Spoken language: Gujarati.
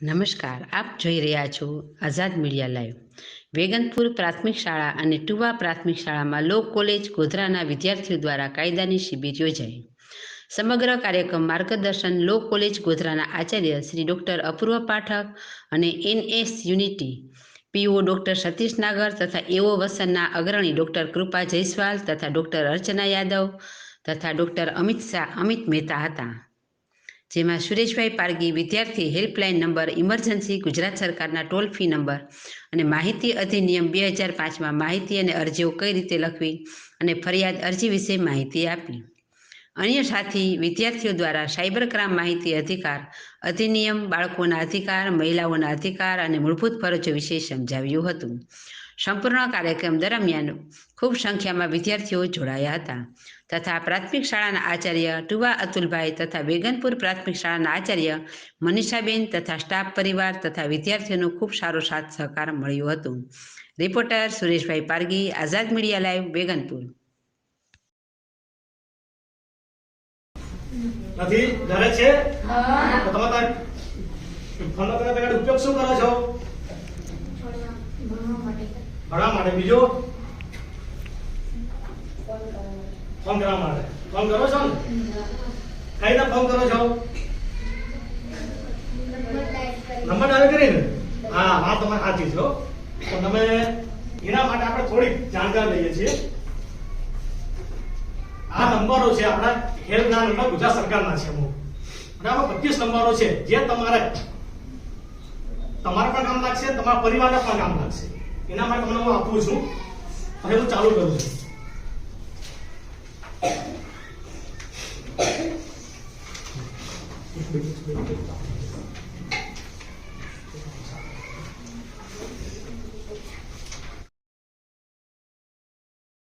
નમસ્કાર, આપ જોઈ રહ્યા છો આઝાદ મીડિયા લાઈવ. વેગનપુર પ્રાથમિક શાળા અને ટુવા પ્રાથમિક શાળામાં લો કોલેજ ગોધરાના વિદ્યાર્થીઓ દ્વારા કાયદાની શિબિર યોજાઈ. સમગ્ર કાર્યક્રમ માર્ગદર્શન લો કોલેજ ગોધરાના આચાર્ય શ્રી ડૉક્ટર અપૂર્વ પાઠક અને NS unity, PO doctor Satish Nagar તથા એઓ વસનના અગ્રણી ડૉક્ટર કૃપા જયસ્વાલ તથા ડૉક્ટર અર્ચના યાદવ તથા ડૉક્ટર અમિત શાહ, અમિત મહેતા હતા. જેમાં સુરેશભાઈ પારગી વિદ્યાર્થી હેલ્પલાઇન નંબર ઇમરજન્સી, ગુજરાત સરકારના ટોલ ફ્રી નંબર અને માહિતી અધિનિયમ બે હજાર પાંચમાં માહિતી અને અરજીઓ કઈ રીતે લખવી અને ફરિયાદ અરજી વિશે માહિતી આપી અન્ય સાથી વિદ્યાર્થીઓ દ્વારા સાયબર ક્રાઇમ માહિતી અધિકાર અધિનિયમ બાળકોના અધિકાર, મહિલાઓના અધિકાર અને મૂળભૂત ફરજો વિશે સમજાવ્યું હતું. સંપૂર્ણ કાર્યક્રમ દરમિયાન ખૂબ સંખ્યામાં વિદ્યાર્થીઓ જોડાયા હતા. તથા પ્રાથમિક શાળાના આચાર્ય ટુવા અતુલભાઈ તથા વેગનપુર પ્રાથમિક શાળાના આચાર્ય મનીષાબેન તથા સ્ટાફ પરિવાર તથા વિદ્યાર્થીઓનો ખૂબ સારો સાથ સહકાર મળ્યો હતો. Reporter Sureshbhai Pargi, Azad media live, Vaganpur. નથી? ઘરે છે? તમે ઉપયોગ શું કરો છો? ભણવા માટે બીજો? ફોન કરવા માટે. ફોન કરો છો ને? કઈ રીતે ફોન કરો છો? નંબર ડાયલ કરીને? હા હા તમે સાચી છો તો તમે એના માટે આપણે થોડીક જાણકારી લઈએ છીએ. આ નંબરો છે આપણા હેલ્થના નંબર ગુજરાત સરકારના છે અમુક. અને આમાં બત્રીસ નંબરો છે જે તમારે તમારા પણ કામ લાગશે તમારા પરિવારને પણ કામ લાગશે. એના માટે તમને હું આપું છું હવે હું ચાલુ કરું છું Thank મિનિટ.